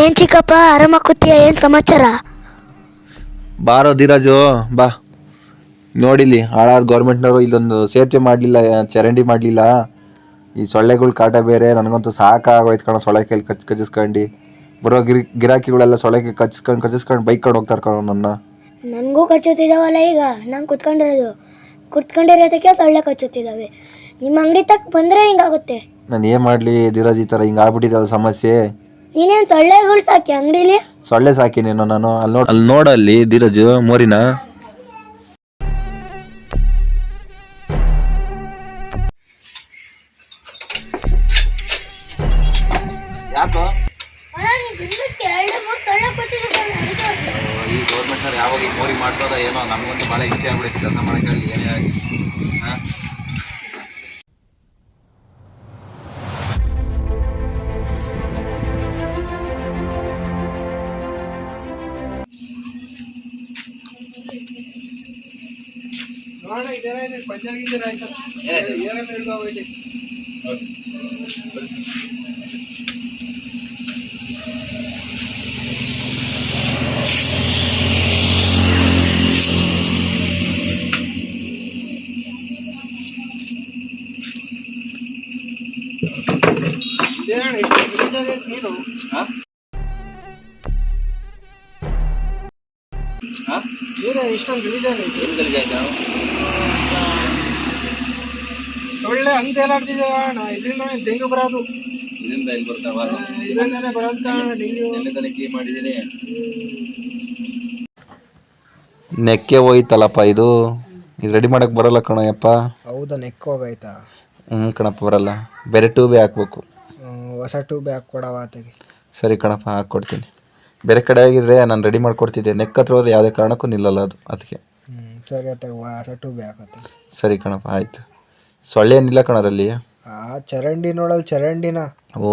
ಏನ್ ಚಿಕ್ಕಪ್ಪ ಆರಾಮ ಕೂತಿಯ ಏನ್ ಸಮಾಚಾರ? ಬಾರೋ ಧೀರಾಜು ಬಾ. ನೋಡಿಲಿ ಹಾಳಾದ ಗೌರ್ಮೆಂಟ್ನವರು ಇಲ್ಲೊಂದು ಸೇಫ್ಟಿ ಮಾಡಲಿಲ್ಲ ಚರಂಡಿ ಮಾಡಲಿಲ್ಲ. ಈ ಸೊಳ್ಳೆಗಳ ಕಾಟ ಬೇರೆ ನನಗಂತೂ ಸಾಕಾಗೋಯ್ತು ಕಣ ಸೊಳ್ಳೆ ಕೈಲಿ ಕಚ್ ಕಚ್ಚಿಸ್ಕೊಂಡು ಬರೋ ಗಿರಿ ಗಿರಾಕಿಗಳೆಲ್ಲ ಸೊಳ್ಳೆ ಕಚ್ಸ್ಕೊಂಡು ಕಚ್ಚಿಸ್ಕೊಂಡು ಬೈಕ್ ಬೈಕೊಂಡು ಹೋಗ್ತಾರೆ ಕಣ ನನ್ನ. ನನಗೂ ಕಚ್ಚುತ್ತಿದ್ದಾವಲ್ಲ ಈಗ ನಂಗೆ ಕುತ್ಕೊಂಡಿರೋದು. ಕುತ್ಕೊಂಡಿರೋದಕ್ಕೆ ಸೊಳ್ಳೆ ಕಚ್ಚುತ್ತಿದ್ದಾವೆ. ನಿಮ್ಮ ಅಂಗಡಿ ತಕ್ಕ ಬಂದರೆ ಹಿಂಗಾಗುತ್ತೆ. ನಾನು ಏನು ಮಾಡಲಿ ಧೀರಾಜ್ ಈ ಥರ ಹಿಂಗೆ ಆಗ್ಬಿಟ್ಟಿದೆ ಅದು ಸಮಸ್ಯೆ. ನೀನೇನು ಸೊಳ್ಳೆಗಳು ಸಾಕಿ ಅಂಗಡಿಲಿ? ಸೊಳ್ಳೆ ಸಾಕಿನೇನೋ ನಾನು ಅಲ್ಲಿ ನೋಡ್ ಅಲ್ಲಿ ನೋಡಲ್ಲಿ ಧೀರಜ್ ಮೋರಿನ. ಯಾಕೋ? ಈ ಗೌರ್ಮೆಂಟ್ ಯಾವಾಗ ಈ ಮೋರಿ ಮಾಡ್ತದ ಏನೋ ನಮ್ಗೊಂದು ಬಹಳ ಇಷ್ಟ ಆಗ್ಬಿಡುತ್ತೆ ಕೆಲಸ ಮಾಡೋಕ್ಕಾಗಲಿ ಏನೇ ಆಗಿ. ಹಾಂ? ಹಾಂ ಹಾಂ ಇಷ್ಟೊಂದು ಗಲೀಜಾನೆ ಎಲ್ಲಿ ಗಲೀಜಾಯ್ತಾ ಒಳ್ಳೆ ಹಂಗೆ ತೇಲಾಡ್ತಿದೆ ಅಣ್ಣ ಇದರಿಂದ ಡೆಂಗ್ಯೂ ಬರೋದು. ಇದರಿಂದ ಇಲ್ಲಿ ಬರ್ತಾವ ಇದರಿಂದಲೇ ಬರೋದು ಕಾರಣ ಡೆಂಗ್ಯೂ. ಎಣ್ಣೆ ತಾನೇ ಕ್ಲೀನ್ ಮಾಡಿದ್ದೀನಿ. ನೆಕ್ಕೆ ಹೋಯ್ತಲ್ಲಪ್ಪ ಇದು? ಇದು ರೆಡಿ ಮಾಡಕ್ ಬರಲ್ಲ ಕಣಯ್ಯಪ್ಪ ಹೌದಾ ನೆಕ್ ಹೋಗೈತಾ ಹ್ಞೂ ಕಣಪ್ಪ ಬರಲ್ಲ. ಬೇರೆ ಟ್ಯೂಬೇ ಹಾಕ್ಬೇಕು. ಹ್ಮ್, ಹೊಸ ಟ್ಯೂಬ್ ಹಾಕಿ ಕೊಡವ ಆತಗೆ. ಸರಿ ಕಣಪ್ಪ ಹಾಕ್ಕೊಡ್ತೀನಿ. ಬೇರೆ ಕಡೆ ಆಗಿದ್ರೆ ನಾನು ರೆಡಿ ಮಾಡ್ಕೊಡ್ತಿದ್ದೆ. ನೆಕ್ ಹತ್ರ ಹೋದ್ರೆ ಯಾವುದೇ ಕಾರಣಕ್ಕೂ ನಿಲ್ಲಲ್ಲ ಅದು ಅದಕ್ಕೆ. ಹ್ಞೂ ಸರಿ ಆತಗೆ ಹೊಸ ಟ್ಯೂಬ್ ಹಾಕತ್ತೆ. ಸರಿ ಕಣಪ್ಪ ಆಯ್ತು. ಸೊಳ್ಳೆ ಏನಿಲ್ಲ ಕಣದಲ್ಲಿ ಆ ಚರಂಡಿ ನೋಡಲ್ ಚರಂಡಿನ. ಓ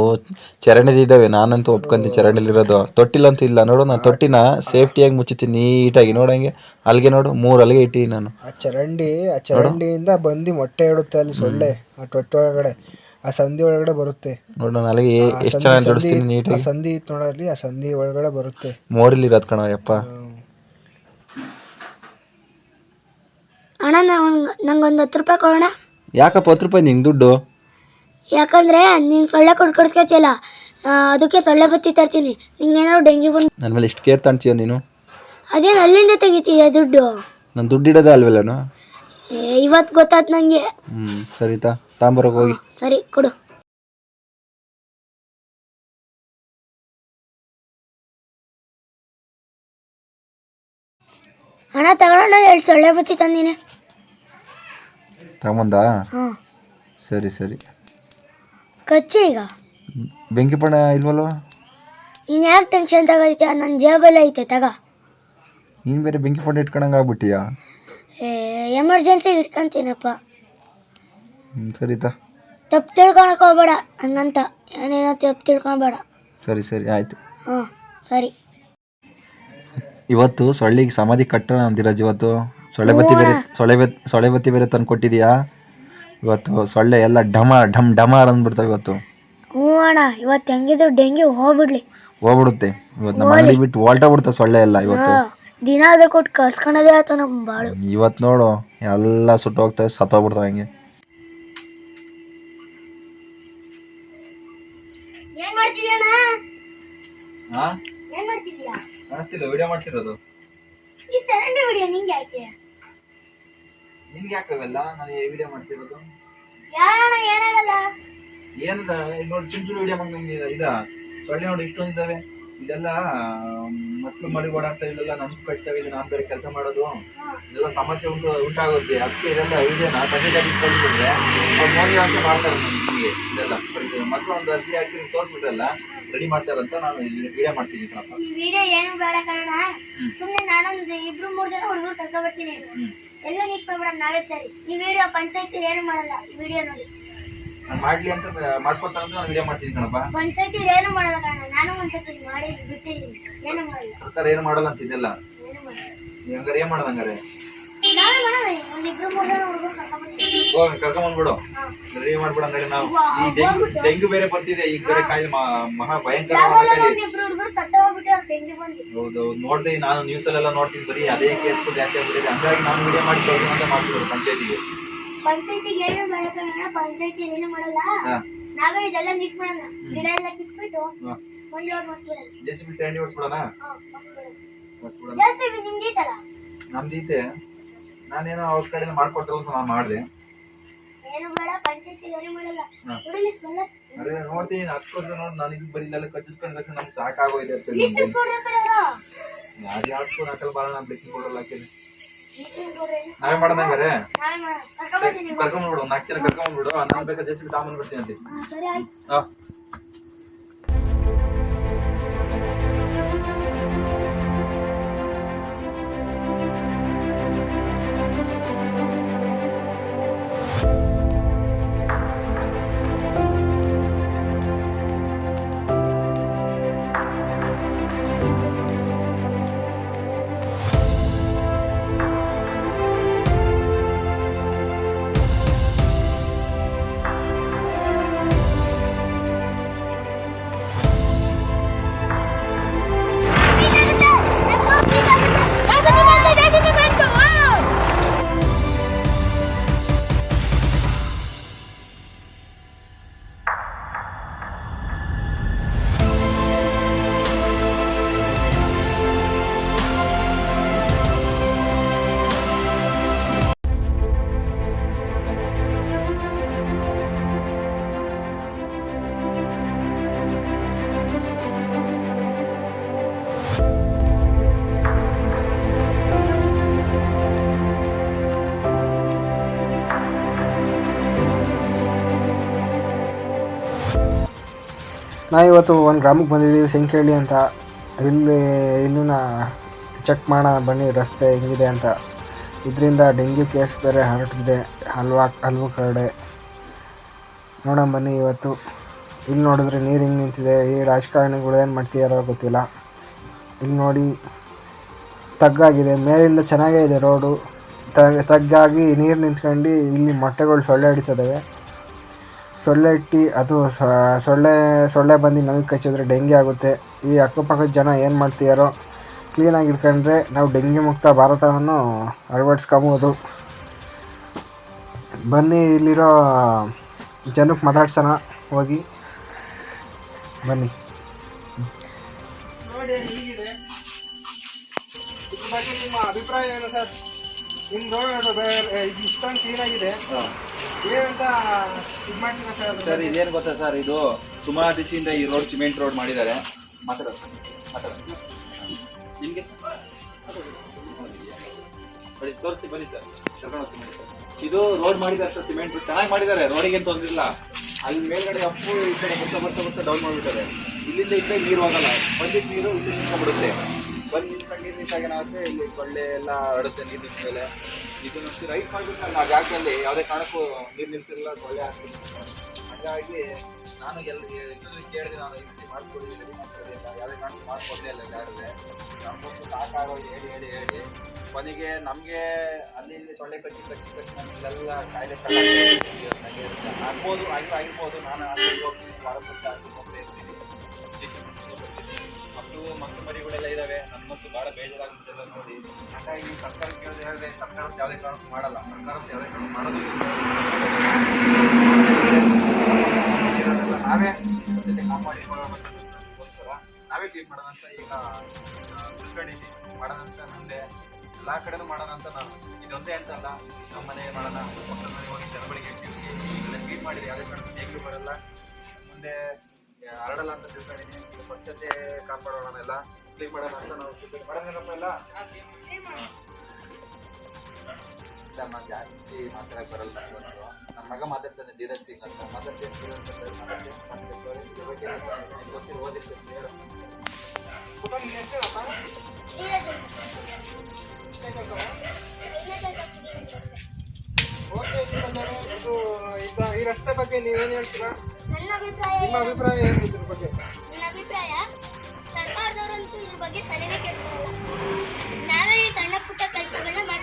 ಚರಂಡಿ ಇದಾವೆ ನಾನಂತೂ ಒಪ್ಕೊಂತೀನಿ ಚರಂಡಿಲಿರೋದು. ತೊಟ್ಟಿಲಂತೂ ಇಲ್ಲ ನೋಡು ನಾನು ತೊಟ್ಟಿನ ಸೇಫ್ಟಿಯಾಗಿ ಮುಚ್ಚುತ್ತೀನಿ ನೀಟಾಗಿ. ನೋಡಂಗೆ ಅಲ್ಲಿಗೆ ನೋಡು ಮೂರು ಅಲ್ಲಿಗೆ ಇಟ್ಟಿದ್ದೀನಿ ನಾನು. ಆ ಚರಂಡಿ ಆ ಚರಂಡಿಯಿಂದ ಬಂದು ಮೊಟ್ಟೆ ಇಡುತ್ತೆ ಅಲ್ಲಿ ಸೊಳ್ಳೆ ಆ ತೊಟ್ಟಿ ಒಳಗಡೆ. ಆ ಸಂಧಿ ಒಳಗಡೆ ಬರುತ್ತೆ. ನೋಡು ನಾನು ಅಲ್ಲಿಗೆ ಎಷ್ಟು ಚೆನ್ನಾಗಿ ಜೋಡಿಸ್ತೀನಿ ಆ ನೀಟಾಗಿ. ಸಂಧಿ ಇತ್ತು ನೋಡಲ್ಲಿ ಆ ಸಂಧಿ ಒಳಗಡೆ ಬರುತ್ತೆ. ಮೋರಿಲಿರೋದು ಕಣ ಯಪ್ಪ. ಅಣ್ಣ ಅಣ್ಣ ನಂಗೊಂದು ಹತ್ತು ರೂಪಾಯಿ ಕೊಡೋಣ? ಯಾಕಪ್ಪ ಹತ್ತು ರೂಪಾಯಿ ನಿಂಗೆ ದುಡ್ಡು? ಯಾಕಂದ್ರೆ ನೀನು ಸೊಳ್ಳೆ ಕೊಟ್ಟು ಕೊಡ್ಸ್ಕೊತಿಯಲ್ಲ ಅದಕ್ಕೆ ಸೊಳ್ಳೆ ಬತ್ತಿ ತರ್ತೀನಿ. ನಿಂಗೇನಾದ್ರು ಡೆಂಗ್ಯೂ ಬಂದು ನನ್ನ ಮೇಲೆ ಇಷ್ಟು ಕೇರ್ ತಾಣ್ತೀಯ ನೀನು? ಅದೇನು ಅಲ್ಲಿಂದ ತೆಗಿತೀಯ ದುಡ್ಡು? ನಾನು ದುಡ್ಡು ಇಡೋದ ಅಲ್ವಲ್ಲನು ಏ, ಇವತ್ತು ಗೊತ್ತಾಯ್ತು ನನಗೆ ಹ್ಞೂ ಸರಿತಾ ತಾಂಬರೋಗಿ ಹೋಗಿ. ಸರಿ ಕೊಡು. ಅಣ್ಣ ತಗೊಂಡು ಹೇಳಿ ಸೊಳ್ಳೆ ಬತ್ತಿ ತಂದೀನಿ? ತಗೊಂಬಂದಾ? ಹಾಂ. ಸರಿ ಸರಿ. ಕಚ್ಚು ಈಗ. ಬೆಂಕಿ ಪಣ ಇಲ್ವಲ್ವ ನೀನು ಯಾಕೆ ಟೆನ್ಷನ್ ತಗೋತೀಯ? ನನ್ನ ಜೇಬಲ್ಲಿ ಐತೆ ತಗ. ನೀನು ಬೇರೆ ಬೆಂಕಿ ಪಣ ಇಟ್ಕೊಂಡಂಗೆ ಆಗ್ಬಿಟ್ಟಿಯಾ? ಏ ಎಮರ್ಜೆನ್ಸಿಗೆ ಇಟ್ಕೊಂತೀನಪ್ಪ. ಹ್ಞೂ ತ. ತಪ್ಪು ತಿಳ್ಕೊಳಕ್ ಹೋಗ್ಬೇಡ ಹಂಗಂತ. ಏನೇನೋ ತಪ್ಪು ತಿಳ್ಕೊಬೇಡ ಸರಿ ಸರಿ ಆಯಿತು. ಹಾಂ ಸರಿ. ಇವತ್ತು ಸೊಳ್ಳಿಗೆ ಸಮಾಧಿ ಕಟ್ಟೋಣ ಅಂದಿರೋದು ಇವತ್ತು ಸೊಳ್ಳೆ ಬತ್ತಿ ಬೇರೆ ಸೊಳ್ಳೆ ಬತ್ ಸೊಳ್ಳೆ ಬತ್ತಿ ಬೇರೆ ತಂದು ಕೊಟ್ಟಿದ್ಯಾ? ಇವತ್ತು ಸೊಳ್ಳೆ ಎಲ್ಲ ಡಮ ಢಮ್ ಡಮಾರ್ ಅಂದ್ಬಿಡ್ತಾವೆ ಇವತ್ತು. ಹ್ಞೂ ಅಣ್ಣ ಇವತ್ತು ಹೆಂಗಿದ್ರು ಡೆಂಗಿ ಹೋಗ್ಬಿಡ್ಲಿ. ಹೋಗ್ಬಿಡುತ್ತೆ. ಇವತ್ತು ನಮ್ಮ ಅಂಗಡಿ ಬಿಟ್ಟು ಹೊಲ್ಟ ಬಿಡುತ್ತೆ ಸೊಳ್ಳೆ ಎಲ್ಲ ಇವತ್ತು. ದಿನ ಅದ್ರ ಕೊಟ್ಟು ಕಳ್ಸ್ಕೊಳೋದೇ ಆಯ್ತು ನಮ್ಮ ಬಾಳು. ಇವತ್ತು ನೋಡು ಎಲ್ಲ ಸುಟ್ಟು ಹೋಗ್ತವೆ ಸತ್ತೋಗ್ಬಿಡ್ತಾವೆ ಹಂಗೆ. ವಿಡಿಯೋ ಮಾಡ್ತಿರೋದು. ಈ ಚರಂಡಿ ವಿಡಿಯೋ ನಿಂಗೆ ಯಾಕೆ? ನಿನ್ಗೆ ಯಾಕಾಗಲ್ಲ? ನಾನು ವಿಡಿಯೋ ಮಾಡ್ತಿರೋದು. ಯಾರಣ್ಣ ಏನಾಗಲ್ಲ? ಏನದ? ಇಲ್ಲಿ ನೋಡಿ ಚಿಂಚು ವಿಡಿಯೋ ಮಾಡಿ ಇದ. ಸೊಳ್ಳೆ ನೋಡಿ ಇಷ್ಟೊಂದಿದ್ದಾವೆ. ಇದೆಲ್ಲ ಮಕ್ಕಳು ಮಡಿ ಓಡಾಡ್ತಾ ಇದೆಲ್ಲ ನಮ್ಗೆ ಕಟ್ತಾವೆ ಇದು ನಾನು ಬೇರೆ ಕೆಲಸ ಮಾಡೋದು. ಇದೆಲ್ಲ ಸಮಸ್ಯೆ ಉಂಟು ಉಂಟಾಗುತ್ತೆ. ಅದಕ್ಕೆ ಇದೆಲ್ಲ ವಿಡಿಯೋನ ತಂದೆಗಾಗಿ ಕಳಿಸಿದ್ರೆ ಅವ್ರು ನೋಡಿ ಅಂತ ಮಾಡ್ತಾರೆ ನಿಮಗೆ? ಇದೆಲ್ಲ. ಮಕ್ಕಳು ಒಂದು ಅರ್ಜಿ ಹಾಕಿ ತೋರಿಸ್ಬಿಟ್ರಲ್ಲ ರೆಡಿ ಮಾಡ್ತಾರಂತ ನಾನು ವಿಡಿಯೋ ಮಾಡ್ತೀನಿ ಕಣಪ್ಪ. ಈ ವಿಡಿಯೋ ಏನು ಬೇಡ ಕಾರಣ ಸುಮ್ಮನೆ ನಾನೊಂದು ಇಬ್ರು ಮೂರು ಜನ ಹುಡುಗರು ಕರ್ಕೊಬರ್ತೀನಿ ಎಲ್ಲ ನಾವೇ ಸರಿ. ಈ ವಿಡಿಯೋ ಪಂಚಾಯತಿ ಏನು ಮಾಡಲ್ಲ ಈ ವಿಡಿಯೋ ನೋಡಿ. ನಾನು ಮಾಡ್ಲಿ ಅಂತ ಮಾಡ್ಕೊತಾರೆ ನಾನು ವಿಡಿಯೋ ಮಾಡ್ತೀನಿ ಕಣಪ್ಪ. ಪಂಚಾಯತಿ ಏನು ಮಾಡಲ್ಲ ಕಣ ನಾನು ಒಂದ್ಸತಿ ಮಾಡಿ ಬಿಟ್ಟಿದ್ದೀನಿ. ಏನು ಮಾಡಲ್ಲ. ಸರ್ಕಾರ ಏನು ಮಾಡಲ್ಲ ಅಂತ ಇದೆಲ್ಲ ಏನು ಹಂಗಾರೆ ಮಾಡೋದು ಹಂಗಾರೆ? ನಾನು ನಾವೇ ಮಾಡೋಣ ಒಂದ್ ಇಬ್ರು ಜನ ಹುಡುಗರು ಕರ್ಕೊಂಡ್ಬರ್ತೀವಿ ಹೋಗ್ ಕರ್ಕೊಂಬಂದ್ಬಿಡು ರೆಡಿ ಮಾಡ್ಬಿಡ ನಾವು? ಈ ಡೆಂಗು ಡೆಂಗು ಬೇರೆ ಬರ್ತಿದೆ ಈಗ ಬೇರೆ ಕಾಯಿಲೆ ಮಹಾ- ಭಯಂಕರ ಹುಡುಗರು ಸತ್ತ ಹೌದು ನೋಡಿದೆ ನಾನು ನ್ಯೂಸ್ ಅಲ್ಲೆಲ್ಲ ನೋಡ್ತೀನಿ ಬರೀ ಅದೇ ಕೇಸ್ಗಳು ಜಾಸ್ತಿ ಆಗ್ಬಿಟ್ಟಿದೆ. ಹಂಗಾಗಿ ನಾನು ಮೀಡಿಯಾ ಮಾಡಿ ಕೆಲಸ ಅಂತ ಮಾಡ್ತಿದ್ರು ಪಂಚಾಯತಿಗೆ. ಪಂಚಾಯತಿಗೆ ಏನು ಮಾಡಲ್ಲ ಪಂಚಾಯತಿ ಏನು ಮಾಡಲ್ಲ. ನಾವೇ ಇದೆಲ್ಲ ಮೀಟ್ ಮಾಡೋಣ. ಗಿಡ ಎಲ್ಲ ಕಿತ್ಬಿಟ್ಟು ಒಂದು ಲೋಡ್ ಮಾಡಿಸ್ಬಿಡೋಣ ಜೆ ಸಿ ಬಿ ಚರಂಡಿ ಓಡಿಸ್ಬಿಡೋಣ ಹಾ, ಮಾಡ್ಸ್ಬಿಡೋಣ. ಬಿ ಐತಲ್ಲ ನಮ್ದೈತೆ ನಾನೇನೋ ಅವ್ರ ಕಡೆ ಮಾಡ್ಕೊಟ್ರು ಅಂತ ನಾನು ಮಾಡಿದೆ. ಅದೇ ನೋಡ್ತೀನಿ ವರ್ಷ ನೋಡಿ ನನಗೆ ಬರಿ ಇಲ್ಲೆಲ್ಲ ಕಚ್ಚಿಸ್ಕೊಂಡು ಕಚ್ಚಿ ನಮ್ಗೆ ಸಾಕಾಗೋಯ್ತು ಅಂತ ಯಾರು ಹಾಕ್ಕೊಂಡು ಹಾಕಲ್ ಬರೋಣ ಬ್ರೇಕಿಂಗ್ ಕೊಡಲ್ಲ ಹಾಕಿದ್ರೆ ಬ್ಲೀಚಿಂಗ್ ಪೌಡರ್ ನಾವೇ ಮಾಡೋಣ ಹಂಗಾರೆ? ಕರ್ಕೊಂಡ್ಬಿಡು ನಾಲ್ಕು ಜನ ಕರ್ಕೊಂಡ್ಬಿಡು ನಾನು ಬೇಕಾದ್ರೆ ಜಸ್ಟ್ ಸಿ ಬಿ ತಗೊಂಡ್ ಬರ್ತೀನಿ ಅಂತ ಹಾ, ನಾವು ಇವತ್ತು ಒಂದು ಗ್ರಾಮಕ್ಕೆ ಬಂದಿದ್ದೀವಿ, ಸಂಕೇಳಿ ಅಂತ. ಇಲ್ಲಿ ಇಲ್ಲಿನ ಚೆಕ್ ಮಾಡೋಣ ಬನ್ನಿ ರಸ್ತೆ ಹೆಂಗಿದೆ ಅಂತ. ಇದರಿಂದ ಡೆಂಗ್ಯೂ ಕೇಸ್ ಬೇರೆ ಹರಡ್ತಿದೆ, ಹಲ್ವಾ, ಹಲ್ವು ಕಡೆ ನೋಡೋಣ ಬನ್ನಿ ಇವತ್ತು. ಇಲ್ಲಿ ನೋಡಿದ್ರೆ ನೀರು ಹಿಂಗೆ ನಿಂತಿದೆ, ಈ ರಾಜಕಾರಣಿಗಳು ಏನು ಮಾಡ್ತಿದಾರೋ ಗೊತ್ತಿಲ್ಲ. ಇಲ್ಲಿ ನೋಡಿ, ತಗ್ಗಾಗಿದೆ, ಮೇಲಿಂದ ಚೆನ್ನಾಗೇ ಇದೆ ರೋಡು. ತಗ್, ತಗ್ಗಾಗಿ ನೀರು ನಿಂತ್ಕೊಂಡು ಇಲ್ಲಿ ಮೊಟ್ಟೆಗಳು ಸೊಳ್ಳೆ ಹಿಡಿತದವೆ ಸೊಳ್ಳೆ ಇಟ್ಟು ಅದು ಸ- ಸೊಳ್ಳೆ ಸೊಳ್ಳೆ ಬಂದು ನಮಗೆ ಕಚ್ಚಿದ್ರೆ ಡೆಂಗಿ ಆಗುತ್ತೆ. ಈ ಅಕ್ಕಪಕ್ಕದ ಜನ ಏನು ಮಾಡ್ತೀಯಾರೋ ಕ್ಲೀನಾಗಿ ಇಟ್ಕೊಂಡ್ರೆ ನಾವು ಡೆಂಗಿ ಮುಕ್ತ ಭಾರತವನ್ನು ಅಳವಡಿಸ್ಕೊಬೋದು. ಬನ್ನಿ ಇಲ್ಲಿರೋ ಜನಕ್ಕೆ ಮಾತಾಡ್ಸೋಣ ಹೋಗಿ. ಬನ್ನಿ. ನೋಡಿ ಹೀಗಿದೆ. ಬಗ್ಗೆ ನಿಮ್ಮ ಅಭಿಪ್ರಾಯ ಏನು ಸರ್? ನಿಮ್ಮ ರೋಡ್ ಇಷ್ಟೊಂದು ಕ್ಲೀನಾಗಿದೆ ಸರ್, ಇದೇನು ಗೊತ್ತಾ ಸರ್, ಇದು ಸುಮಾರು ದಿವಸದಿಂದ ಈ ರೋಡ್ ಸಿಮೆಂಟ್ ರೋಡ್ ಮಾಡಿದ್ದಾರೆ. ನಿಮಗೆ ಬರೀ ತೋರಿಸ್ತಿ ಬನ್ನಿ ಸರ್. ಇದು ರೋಡ್ ಮಾಡಿದ್ದಾರೆ ಸರ್, ಸಿಮೆಂಟ್ ಚೆನ್ನಾಗಿ ಮಾಡಿದ್ದಾರೆ, ರೋಡಿಗೆ ಏನು ತೊಂದ್ರೆ ಇಲ್ಲ. ಅಲ್ಲಿ ಮೇಲ್ಗಡೆ ಅಪ್ಪು ಈ ಕಡೆ ಬರ್ತಾ ಬರ್ತಾ ಬರ್ತಾ ಡೌನ್ ಮಾಡಿಬಿಟ್ಟಾರೆ ಇಲ್ಲಿಂದ ಇದ್ದ ನೀರು ಹೋಗಲ್ಲ. ಬಂದಿದ್ದ ನೀರು ಇಲ್ಲಿ ನಿಂತ್ಕೊಂಡ್ಬಿಡುತ್ತೆ ಬಂದು ನಿಂತ್ಕೊಂಡು ನೀರು ನಿಂತಾಗ ಇಲ್ಲಿ ಸೊಳ್ಳೆ ಎಲ್ಲ ಹರಡುತ್ತೆ, ನೀರು ನಿಂತ ಮೇಲೆ ಇದು ಅಷ್ಟು ರೈಟ್ ಮಾಡಿಬಿಟ್ಟು ಆ ಜಾಗದಲ್ಲಿ ಯಾವುದೇ ಕಾರಣಕ್ಕೂ ನೀರು ನಿಲ್ತಿರಲ್ಲ ಸೊಳ್ಳೆ ಹಾಕ್ತೀನಿ ಹಾಗಾಗಿ ನಾನು ಎಲ್ಲ ಕೇಳಿದೆ, ನಾನು ಈ ರೀತಿ ಮಾಡ್ಕೊಡಿ ಅಂತ. ಯಾವುದೇ ಕಾರಣಕ್ಕೂ ಮಾಡ್ಕೊಡ್ಲೇ ಇಲ್ಲ ಯಾರಿಗೆ ನಮಗೊಂದು ಸಾಕಾಗೋ ಹೇಳಿ ಹೇಳಿ ಹೇಳಿ. ಕೊನೆಗೆ ನಮಗೆ ಅಲ್ಲಿ ಇಲ್ಲಿ ಸೊಳ್ಳೆ ಕಚ್ಚಿ ಕಚ್ಚಿ ಕಚ್ಚಿ ನಮಗೆಲ್ಲ ಕಾಯಿಲೆ ಆಗ್ಬೋದು ಆಗಿರೋ ಆಗಿರ್ಬೋದು. ನಾನು ಅಲ್ಲಿ ಹೋಗ್ತೀನಿ ವಾರ ಮಕ್ಕಳು ಮರಿಗಳೆಲ್ಲ ಇದಾವೆ. ನನ್ಗಂತೂ ಭಾಳ ಬೇಜಾರಾಗ್ಬಿಟ್ಟಿದೆ ನೋಡಿ. ಹಾಗಾಗಿ ಸರ್ಕಾರ ಕೇಳಿದ್ರೆ ಹೇಳಿದ್ರೆ ಸರ್ಕಾರ ಯಾವುದೇ ಕಾರಣಕ್ಕೂ ಮಾಡಲ್ಲ. ಸರ್ಕಾರ ಯಾವುದೇ ಕಾರಣಕ್ಕೂ ಮಾಡೋದು ನಾವೇ ಜೊತೆ ಕಾಪಾಡಿಕೊಳ್ಳೋದಕ್ಕೋಸ್ಕರ ನಾವೇ ಕ್ಲೀನ್ ಮಾಡೋಣ ಅಂತ ಈಗ ತಿಳ್ಕೊಂಡಿದ್ವಿ ಮಾಡೋಣ ಅಂತ ಮುಂದೆ ಎಲ್ಲಾ ಕಡೆನೂ ಮಾಡೋಣ ಅಂತ ನಾನು. ಇದೊಂದೇ ಅಂತ ಅಲ್ಲ, ನಮ್ಮ ಮನೆ ಮಾಡೋಣ. ಪಕ್ಕದ ಮನೆ ಹೋಗಿ ಜನಗಳಿಗೆ ಕ್ಲೀನ್ ಮಾಡಿದ್ರೆ ಯಾವುದೇ ಕಾರಣಕ್ಕೂ ಡೇಂಗ್ಯೂ ಬರಲ್ಲ. ಮುಂದೆ ಹರಡಲ್ಲ ಅಂತ ತಿಳ್ಕೊಂಡಿದ್ದೀನಿ ಸ್ವಚ್ಛತೆ ಕಾಪಾಡೋಣ ಎಲ್ಲ ಕ್ಲೀನ್ ಮಾಡೋಣ ಅಂತ ನಾವು ಮಾಡೋಣ ಮಾಡೋಣಪ್ಪ ಎಲ್ಲ? ಇಲ್ಲ ನಾನು ಜಾಸ್ತಿ ಮಾತಾಡಕ್ ಬರಲ್ಲ. ನಮ್ಮ ಮಗ ಮಾತಾಡ್ತಾನೆ ಧೀರಜ್ ಸಿಂಗ್ ಅಂತ. ಮಾತಾಡ್ತೀನಿ ಧೀರಜ್ ಓದಿರ್ತೀನಿ ಹೇಳು. ಓಕೆ ಇದು ಈಗ ಈ ರಸ್ತೆ ಬಗ್ಗೆ ನೀವೇನು ಹೇಳ್ತೀರಾ? ನಿಮ್ಮ ಅಭಿಪ್ರಾಯ ಏನು ಇದ್ರ ಬಗ್ಗೆ? ಸರ್ಕಾರದವರಂತೂ ಈ ಬಗ್ಗೆ ತಲೆನೇ ಕೆಡಿಸಲ್ಲ. ನಾವೇ ಈ ಸಣ್ಣ ಪುಟ್ಟ ಕೆಲಸಗಳನ್ನ ಮಾಡ್ಕೊತೀವಿ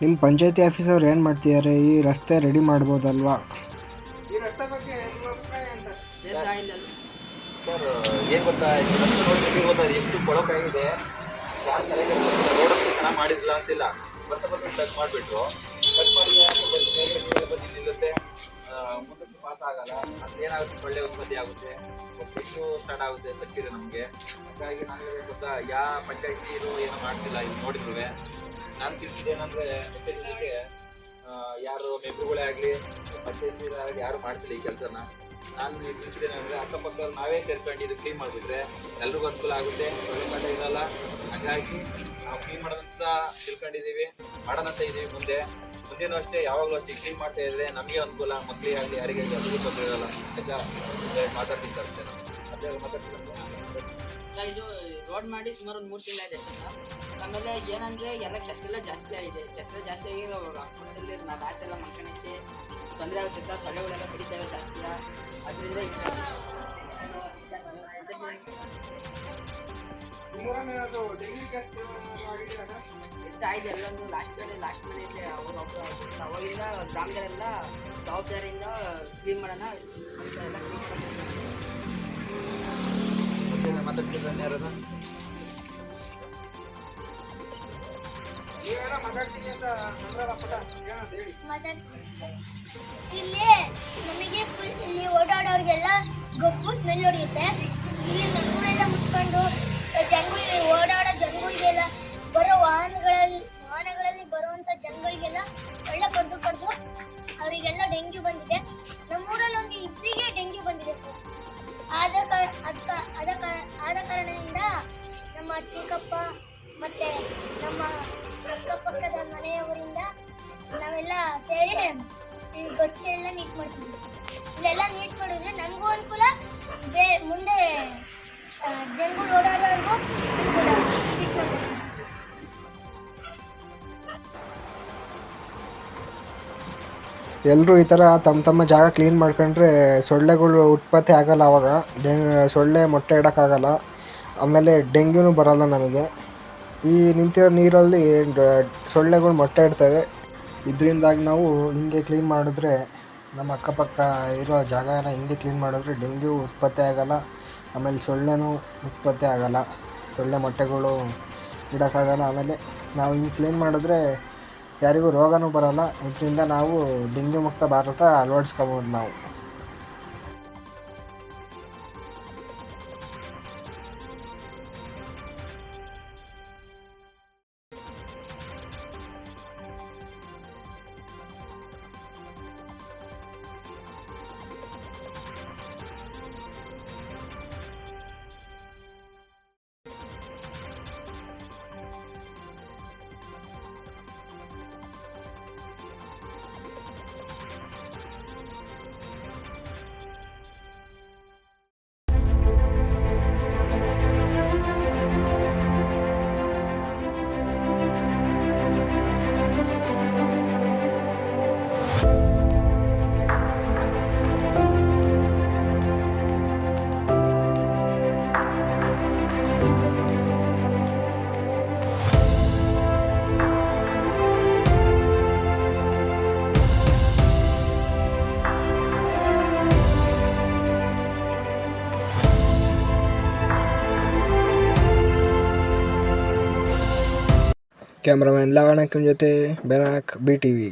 ನಿಮ್ಮ ಪಂಚಾಯತಿ ಆಫೀಸವ್ರು ಏನು ಮಾಡ್ತಿದ್ದಾರೆ ಈ ರಸ್ತೆ ರೆಡಿ ಮಾಡ್ಬೋದಲ್ವಾ? ಸರ್ ಏನ್ ಗೊತ್ತಾ ಈ ರಸ್ತೆ ನೋಡ್ಲಿಕ್ಕೆ ಗೊತ್ತಾ ಇದು ಎಷ್ಟು ಕೊಳಕಾಗಿದೆ. ಯಾರು ಚೆನ್ನಾಗಿ ಅಂತಿಲ್ಲ. ಬರ್ತಾ ಬರ್ತಾ ಟಚ್ ಮಾಡಿಬಿಟ್ರು. ಟಚ್ ಮಾಡಿದ್ರೆ ಬಸ್ ಮೇಲೆ ಮೇಲೆ ಬಂದು ನಿಲ್ಲುತ್ತೆ. ಆ, ಮುಂದಕ್ಕೆ ಪಾಸ್ ಆಗಲ್ಲ. ಅದೇನಾಗುತ್ತೆ ಒಳ್ಳೆ ಉತ್ಪತ್ತಿ ಆಗುತ್ತೆ. ಸ್ಟಾರ್ಟ್ ಆಗುತ್ತೆ ತಕ್ಕಿದೆ ನಮಗೆ. ಹಾಗಾಗಿ ನಾನು ಹೇಳ್ಬೇಕು ಗೊತ್ತಾ ಯಾವ ಪಂಚಾಯತಿ ಇದು ಏನು ಮಾಡ್ತಿಲ್ಲ ಇದು ನೋಡಿದ್ರು ನಾನು ತಿಳಿಸಿದ್ದೇನೆಂದ್ರೆ ಎಚ್ಚರಿಕೆಗೆ ಯಾರು ಮೆಂಬರ್ಗಳೇ ಆಗಲಿ ಪಂಚಾಯತಿ ಯಾರು ಮಾಡ್ತಿಲ್ಲ ಈ ಕೆಲಸನ. ನಾನು ತಿಳಿಸಿದ್ದೇನೆಂದ್ರೆ ಅಕ್ಕಪಕ್ಕ ನಾವೇ ಸೇರ್ಕೊಂಡು ಇದು ಕ್ಲೀನ್ ಮಾಡಿಬಿಟ್ರೆ ಎಲ್ರಿಗೂ ಅನುಕೂಲ ಆಗುತ್ತೆ. ಒಳ್ಳೆ ಇರಲ್ಲ. ಹಾಗಾಗಿ ನಾವು ಕ್ಲೀನ್ ಮಾಡೋದಂತ ತಿಳ್ಕೊಂಡಿದ್ದೀವಿ ಮಾಡೋದಂತ ಇದ್ದೀವಿ ಮುಂದೆ. ಮುಂದೇನು ಅಷ್ಟೇ ಯಾವಾಗಲೂ ಅಷ್ಟೇ ಕ್ಲೀನ್ ಮಾಡ್ತಾ ಇದ್ರೆ ನಮಗೆ ಅನುಕೂಲ ಮಕ್ಕಳಿಗೆ ಆಗಲಿ, ಯಾರಿಗೆ ಎಲ್ಲರಿಗೂ ತೊಂದರೆ ಇರಲ್ಲ. ಆಯ್ತಾ? ಮಾತಾಡ್ತೀನಿ ಸರ್ ಅದೇ ಮಾತಾಡ್ತೀನಿ ಇದು ರೋಡ್ ಮಾಡಿ ಸುಮಾರು ಒಂದು ಮೂರು ತಿಂಗಳಾಯ್ತು ಆಮೇಲೆ ಏನಂದ್ರೆ ಎಲ್ಲ ಕೆಲಸ ಎಲ್ಲ ಜಾಸ್ತಿ ಆಗಿದೆ. ಕೆಲಸ ಜಾಸ್ತಿ ಆಗಿ ಅಕ್ಕಪಕ್ಕದಲ್ಲಿ ನಾ ರಾತ್ರಿ ಎಲ್ಲ ಮಲ್ಕೊಳಕ್ಕೆ ತೊಂದರೆ ಆಗುತ್ತೆ ಸರ್ ಸೊಳ್ಳೆಗಳೆಲ್ಲ ಕಡಿತಾವೆ ಜಾಸ್ತಿ. ಅದರಿಂದ ಆಗಿದೆ. ಎಲ್ಲೊಂದು ಲಾಸ್ಟ್ ಮನೆ ಲಾಸ್ಟ್ ಮನೆ ಇದೆ ಅವರು ಅವಾಗಿಂದ ಗ್ರಾಮದಲ್ಲೆಲ್ಲ ಜವಾಬ್ದಾರಿಯಿಂದ ಕ್ಲೀನ್ ಮಾಡೋಣ ಎಲ್ಲ ಕ್ಲೀನ್ ಮಾಡೋಣ ಇಲ್ಲಿ ನಮಗೆ ಇಲ್ಲಿ ಓಡಾಡೋರಿಗೆಲ್ಲ ಗೊಬ್ಬು ಸ್ಮೆಲ್ ಹೊಡೆಯುತ್ತೆ. ಇಲ್ಲಿ ನಮ್ಮೂರೆಲ್ಲ ಮುಚ್ಕೊಂಡು ಜನಗಳಿಗೆ ಓಡಾಡೋ ಎಲ್ಲರೂ ಈ ಥರ ತಮ್ಮ ತಮ್ಮ ಜಾಗ ಕ್ಲೀನ್ ಮಾಡ್ಕೊಂಡ್ರೆ ಸೊಳ್ಳೆಗಳು ಉತ್ಪತ್ತಿ ಆಗಲ್ಲ ಅವಾಗ. ಡೆಂಗ್, ಸೊಳ್ಳೆ ಮೊಟ್ಟೆ ಇಡೋಕ್ಕಾಗಲ್ಲ. ಆಮೇಲೆ ಡೆಂಗ್ಯೂನು ಬರಲ್ಲ ನಮಗೆ. ಈ ನಿಂತಿರೋ ನೀರಲ್ಲಿ ಸೊಳ್ಳೆಗಳು ಮೊಟ್ಟೆ ಇಡ್ತವೆ. ಇದರಿಂದಾಗಿ ನಾವು ಹಿಂಗೆ ಕ್ಲೀನ್ ಮಾಡಿದ್ರೆ ನಮ್ಮ ಅಕ್ಕಪಕ್ಕ ಇರೋ ಜಾಗ ಎಲ್ಲ ಹಿಂಗೆ ಕ್ಲೀನ್ ಮಾಡಿದ್ರೆ ಡೆಂಗ್ಯೂ ಉತ್ಪತ್ತಿ ಆಗಲ್ಲ. ಆಮೇಲೆ ಸೊಳ್ಳೆನೂ ಉತ್ಪತ್ತಿ ಆಗಲ್ಲ. ಸೊಳ್ಳೆ ಮೊಟ್ಟೆಗಳು ಇಡೋಕ್ಕಾಗಲ್ಲ. ಆಮೇಲೆ ನಾವು ಹಿಂಗೆ ಕ್ಲೀನ್ ಮಾಡಿದ್ರೆ ಯಾರಿಗೂ ರೋಗನೂ ಬರೋಲ್ಲ. ಇದರಿಂದ ನಾವು ಡೆಂಗ್ಯೂ ಮುಕ್ತ ಭಾರತ ಅಳವಡಿಸ್ಕೋಬೋದು ನಾವು. ಕ್ಯಾಮ್ರಾಮನ್ ಲವಣಕ್ಕನ ಜೊತೆ ಬೆನಾಕ್ ಬಿ ಟಿ ವಿ